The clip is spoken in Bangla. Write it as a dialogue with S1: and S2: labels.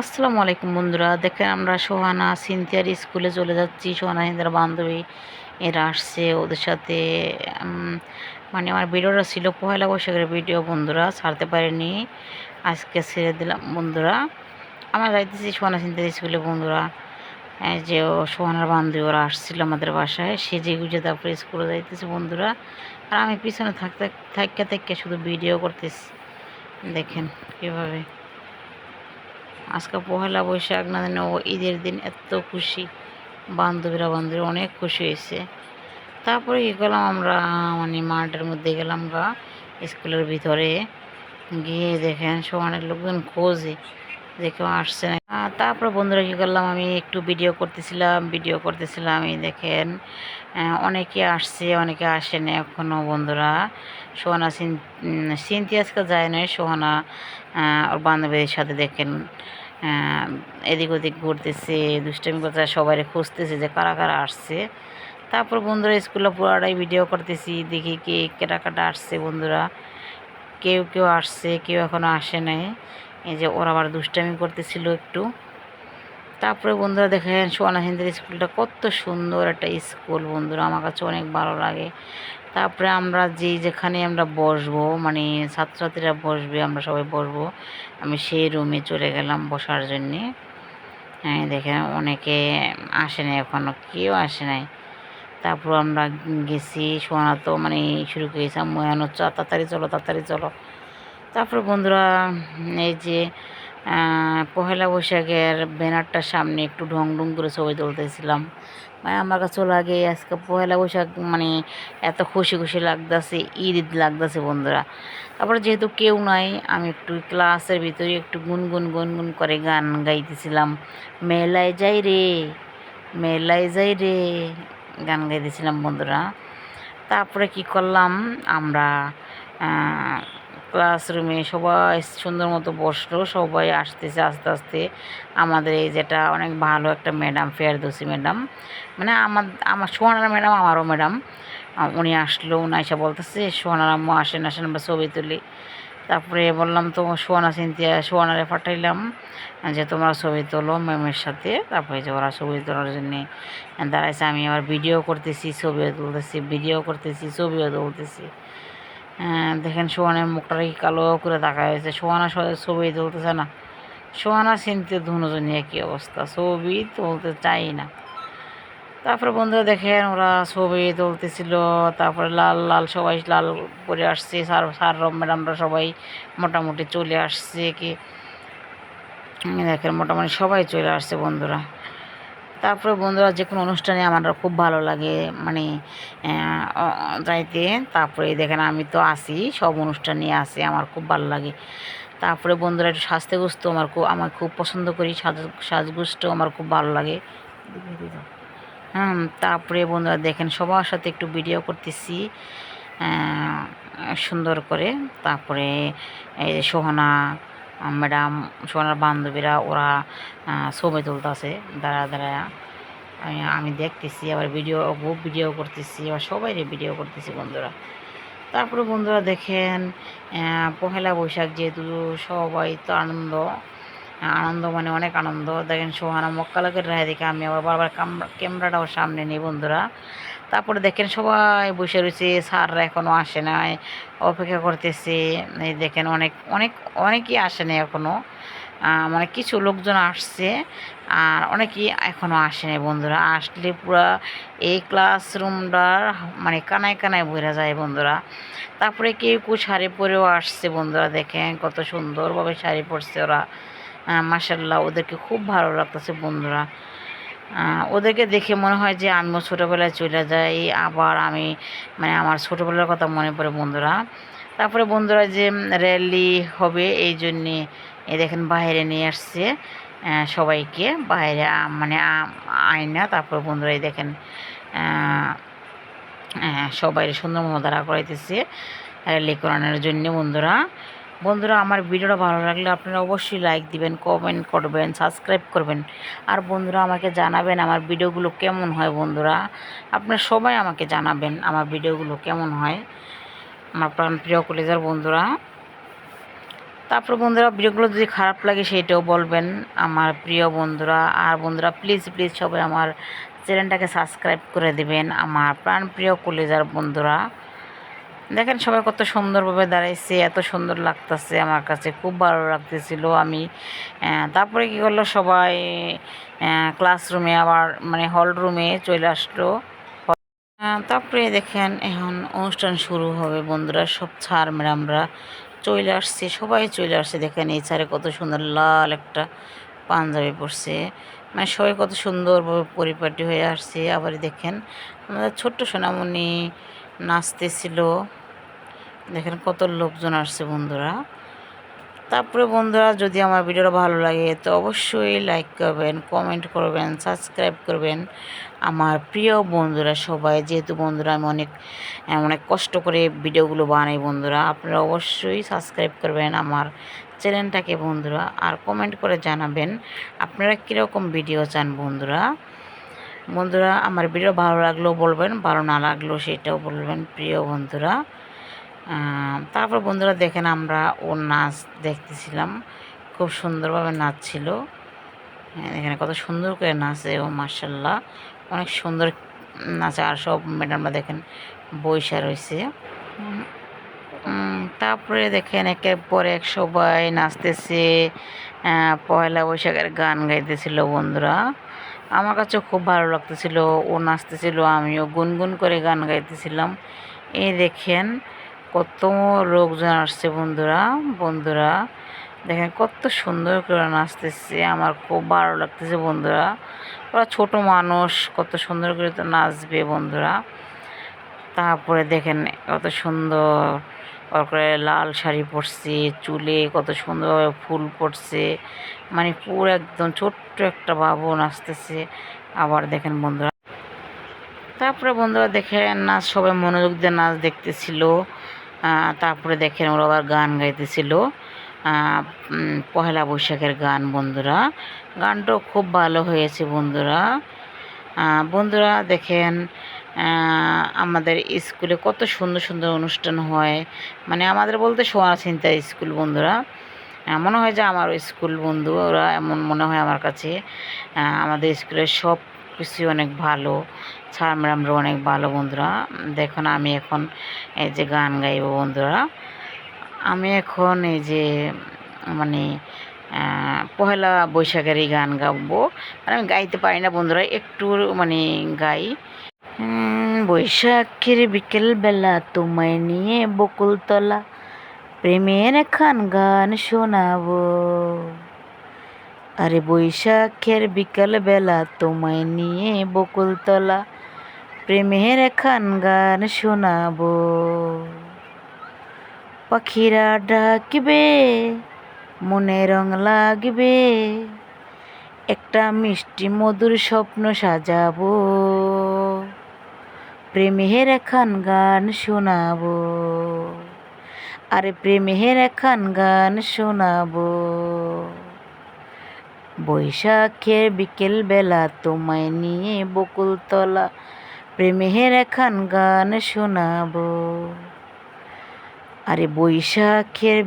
S1: আসসালামু আলাইকুম বন্ধুরা। দেখেন আমরা সোহানা সিনথিয়ার স্কুলে চলে যাচ্ছি। সোহানা সিনথিয়ার বান্ধবী, এরা আসছে ওদের সাথে মানে আমার ভিডিওটা ছিল পয়লা বৈশাখের ভিডিও বন্ধুরা, ছাড়তে পারিনি। আজকে ছেড়ে দিলাম বন্ধুরা। আমরা যাইতেছি সোহানা সিনথিয়ার স্কুলে বন্ধুরা। যে সোহানার বান্ধবী, ওরা আসছিল আমাদের বাসায়। সেজে গুজে তারপরে স্কুলে যাইতেছে বন্ধুরা। আর আমি পিছনে থাকতে থাকতে থাকতে শুধু ভিডিও করতেছি। দেখেন কীভাবে আজকে পহেলা বৈশাখ না জানি ও ঈদের দিন এত খুশি। বান্ধবীরা বান্ধবী অনেক খুশি হয়েছে। তারপরে কী করলাম আমরা মানে মাঠের মধ্যে গেলাম গা, স্কুলের ভিতরে। গিয়ে দেখেন সমানের লোকজন খোঁজে কেউ আসছে না। বন্ধুরা কী করলাম, আমি একটু ভিডিও করতেছিলাম ভিডিও করতেছিলাম, এই দেখেন অনেকে আসছে, অনেকে আসে না এখনও বন্ধুরা। সোহানা সিন আজকে যায় নয় সোহানা ওর বান্ধবীদের সাথে দেখেন। এদিক ওদিক ঘুরতেছে, দুষ্টামি করতে সবাই খুঁজতেছে যে কারা কারা আসছে। তারপর বন্ধুরা স্কুলে পুরাটাই ভিডিও করতেছি, দেখি কে কেটা কাটা আসছে বন্ধুরা। কেউ কেউ আসছে, কেউ এখনও আসে নাই। এই যে ওরা আবার দুষ্টামি করতেছিল একটু। তারপরে বন্ধুরা দেখেন সোয়ানা হিন্দের স্কুলটা কত সুন্দর একটা স্কুল বন্ধুরা, আমার কাছে অনেক ভালো লাগে। তারপরে আমরা যেই যেখানে আমরা বসবো মানে ছাত্রছাত্রীরা বসবে, আমরা সবাই বসবো, আমি সেই রুমে চলে গেলাম বসার জন্যে। হ্যাঁ দেখেন অনেকে আসে নাই এখনও কেউ আসে নাই। তারপর আমরা গেছি শোনা তো মানে শুরু করেছিলাম, ময়ানো চ তাড়াতাড়ি চলো তাড়াতাড়ি চলো। তারপর বন্ধুরা, এই যে পহেলা বৈশাখের ব্যানারটার সামনে একটু ঢং ঢং করে ছবি তুলতেছিলাম। মানে আমার কাছে লাগে আজকে পহেলা বৈশাখ মানে এত খুশি খুশি লাগতেছে, ঈদ ঈদ লাগতেছে বন্ধুরা। তারপরে যেহেতু কেউ নাই, আমি একটু ক্লাসের ভিতরে একটু গুনগুন গুনগুন করে গান গাইতেছিলাম। মেলায় যাই রে, মেলায় যাই রে, গান গাইতেছিলাম বন্ধুরা। তারপরে কি করলাম, আমরা ক্লাসরুমে সবাই সুন্দর মতো বসল, সবাই আসতেছে, আস্তে আস্তে। আমাদের এই যেটা অনেক ভালো একটা ম্যাডাম, ফেরদৌসি ম্যাডাম। মানে আমার আমার সোহানার ম্যাডাম, আমারও ম্যাডাম। উনি আসলো, উনি এসে বলতেছে, সোহানার আম্মু আসেন আসেন, আমরা ছবি তুলি। তারপরে বললাম, তো সোহানা চিন্তিয়া সোহানারে পাঠাইলাম যে তোমরা ছবি তোলো ম্যামের সাথে। তারপরে যে ওরা ছবি তোলার জন্যে দাঁড়াইছে। আমি আবার ভিডিও করতেছি, ছবিও তুলতেছি, ভিডিও করতেছি, ছবিও তুলতেছি। দেখেন সোহানের মুখটা কি কালো করে দেখা হয়েছে সোহানা ছবি তুলতেছে না। সোহানা চিনতে দুজনই একই অবস্থা? ছবি তুলতে চাই না। তারপরে বন্ধুরা দেখেন, ওরা ছবি তুলতেছিল। তারপরে লাল লাল সবাই লাল করে আসছে। স্যার স্যার, ম্যাডামরা সবাই মোটামুটি চলে আসছে। কি দেখেন মোটামুটি সবাই চলে আসছে বন্ধুরা। তারপরে বন্ধুরা যে কোনো অনুষ্ঠানে আমার খুব ভালো লাগে মানে যাইতে। তারপরে দেখেন আমি তো আসি, সব অনুষ্ঠানে আসি, আমার খুব ভালো লাগে। তারপরে বন্ধুরা একটু স্বাস্থ্যগ্রস্ত আমার খুব আমার খুব পছন্দ করি, সাজ আমার খুব ভালো লাগে। হুম, তারপরে বন্ধুরা দেখেন সবার সাথে একটু ভিডিও করতেছি সুন্দর করে। তারপরে সোহানা ম্যাডাম, সোনার বান্ধবীরা, ওরা ছবি তুলতেছে। দাঁড়া দাঁড়া। আমি আমি দেখতেছি, আবার ভিডিও খুব ভিডিও করতেছি, আবার সবাই ভিডিও করতেছি, বন্ধুরা। তারপরে বন্ধুরা দেখেন পহেলা বৈশাখ যেহেতু সবাই তো আনন্দ আনন্দ মানে অনেক আনন্দ। দেখেন সোহানা মক্কালাকের রায় দেখে আমি আবার বারবার ক্যামেরাটাও সামনে নিই বন্ধুরা। তারপরে দেখেন সবাই বসে রয়েছে, স্যাররা এখনও আসে নাই, অপেক্ষা করতেছে। এই দেখেন অনেক অনেক, অনেকেই আসে নাই এখনও মানে কিছু লোকজন আসছে, আর অনেকেই এখনও আসে নাই বন্ধুরা। আসলে পুরা এই ক্লাসরুমটার মানে কানায় কানায় ভরে যায় বন্ধুরা। তারপরে কেউ কেউ শাড়ি পরেও আসছে বন্ধুরা, দেখেন কত সুন্দরভাবে শাড়ি পরছে ওরা। মাসাল্লাহ ওদেরকে খুব ভালো লাগতেছে বন্ধুরা। ওদেরকে দেখে মনে হয় যে আমিও ছোটোবেলায় চলে যাই। আবার আমি মানে আমার ছোটোবেলার কথা মনে পড়ে বন্ধুরা। তারপরে বন্ধুরা যে র্যালি হবে এই জন্যে এ দেখেন বাইরে নিয়ে আসছে সবাইকে। বাইরে মানে আয়না, তারপরে বন্ধুরা এই দেখেন সবাই সুন্দর মতো দাঁড়া করাইতেছে র্যালি করানোর জন্য বন্ধুরা। বন্ধুরা, আমার ভিডিওটা ভালো লাগলে আপনারা অবশ্যই লাইক দিবেন কমেন্ট করবেন সাবস্ক্রাইব করবেন। আর বন্ধুরা, আমাকে জানাবেন আমার ভিডিওগুলো কেমন হয় বন্ধুরা। আপনারা সবাই আমাকে জানাবেন আমার ভিডিওগুলো কেমন হয়। আমার প্রাণ প্রিয় কলেজের বন্ধুরা। তারপর বন্ধুরা, ভিডিওগুলো যদি খারাপ লাগে সেটাও বলবেন আমার প্রিয় বন্ধুরা। আর বন্ধুরা প্লিজ প্লিজ সবাই আমার চ্যানেলটাকে সাবস্ক্রাইব করে দেবেন আমার প্রাণপ্রিয় কলেজার বন্ধুরা। দেখেন সবাই কত সুন্দরভাবে দাঁড়াইছে, এত সুন্দর লাগতেছে আমার কাছে, খুব ভালো লাগতেছিল আমি। তারপরে কী করল সবাই ক্লাসরুমে আবার মানে হল রুমে চলে আসলো। তারপরে দেখেন এখন অনুষ্ঠান শুরু হবে বন্ধুরা, সব ছাড় ম্যাডামরা চলে আসছে, সবাই চলে আসছে। দেখেন এই ছাড়ে কত সুন্দর লাল একটা পাঞ্জাবি পরছে। মানে সবাই কত সুন্দরভাবে পরিপাটি হয়ে আসছে। আবার দেখেন আমাদের ছোট্ট সোনামণি নাচতেছিল। দেখেন কত লোকজন আসছে বন্ধুরা। তারপরে বন্ধুরা, যদি আমার ভিডিওটা ভালো লাগে, তো অবশ্যই লাইক করবেন কমেন্ট করবেন সাবস্ক্রাইব করবেন। আমার প্রিয় বন্ধুরা সবাই, যেহেতু বন্ধুরা আমি অনেক অনেক কষ্ট করে ভিডিওগুলো বানাই বন্ধুরা, আপনারা অবশ্যই সাবস্ক্রাইব করবেন আমার চ্যানেলটাকে বন্ধুরা, আর কমেন্ট করে জানাবেন আপনারা কীরকম ভিডিও চান বন্ধুরা। বন্ধুরা, আমার ভিডিও ভালো লাগলেও বলবেন, ভালো না লাগলেও সেটাও বলবেন, প্রিয় বন্ধুরা। তারপর বন্ধুরা দেখেন আমরা ওর নাচ দেখতেছিলাম। খুব সুন্দরভাবে নাচছিল। হ্যাঁ, এখানে কত সুন্দর করে নাচে ও মার্শাল্লাহ অনেক সুন্দর নাচে। আর সব ম্যাডামরা দেখেন বৈশা রয়েছে। তারপরে দেখেন একের পর এক সবাই নাচতেছে। পয়লা বৈশাখের গান গাইতেছিল বন্ধুরা। আমার কাছে খুব ভালো লাগতেছিল। ও নাচতেছিল আমিও গুনগুন করে গান গাইতেছিলাম। এই দেখেন কত লোকজন আসছে বন্ধুরা বন্ধুরা। দেখেন কত সুন্দর করে নাচতেছে, আমার খুব ভালো লাগতেছে বন্ধুরা। ওরা ছোট মানুষ, কত সুন্দর করে তো নাচবে বন্ধুরা। তারপরে দেখেন কত সুন্দর তারপরে লাল শাড়ি পরছে, চুলে কত সুন্দরভাবে ফুল পড়ছে মানে পুরো একদম ছোট্ট একটা বাবু নাচতেছে। আবার দেখেন বন্ধুরা। তারপরে বন্ধুরা দেখেন নাচ সবাই মনোযোগ দিয়ে নাচ দেখতেছিল। তারপরে দেখেন ওরা আবার গান গাইতেছিল। পহেলা বৈশাখের গান বন্ধুরা। গানটাও খুব ভালো হয়েছে বন্ধুরা। বন্ধুরা দেখেন আমাদের স্কুলে কত সুন্দর সুন্দর অনুষ্ঠান হয়। মানে আমাদের বলতে সোনা চিন্তা স্কুল বন্ধুরা। মনে হয় যে আমার স্কুল বন্ধু, ওরা এমন মনে হয় আমার কাছে। আমাদের স্কুলের সব কিছুই অনেক ভালো। স্যার ম্যাডামরা অনেক ভালো বন্ধুরা। দেখুন, আমি এখন এই যে গান গাইব বন্ধুরা। আমি এখন এই যে মানে পহেলা বৈশাখের এই গান গাবো। মানে আমি গাইতে পারি না বন্ধুরা, একটু মানে গাই। বৈশাখের বিকেল বেলা তোমায় নিয়ে বকুলতলা প্রেমের খান গান শোনাবো। আরে বৈশাখের বিকাল বেলা তোমায় নিয়ে বকুলতলা প্রেমের খান গান শোনাবো। পাখিরা ডাকবে, মনে রং লাগবে। একটা মিষ্টি মধুর স্বপ্ন সাজাবো। প্রেমের খান গান শোনাবো। আরে প্রেমের খান গান শোনাবো। বৈশাখের বিকেল বেলা তোমায় নিয়ে বকুলতলা প্রেমের এখন গান শোনাবো। আরে বৈশাখের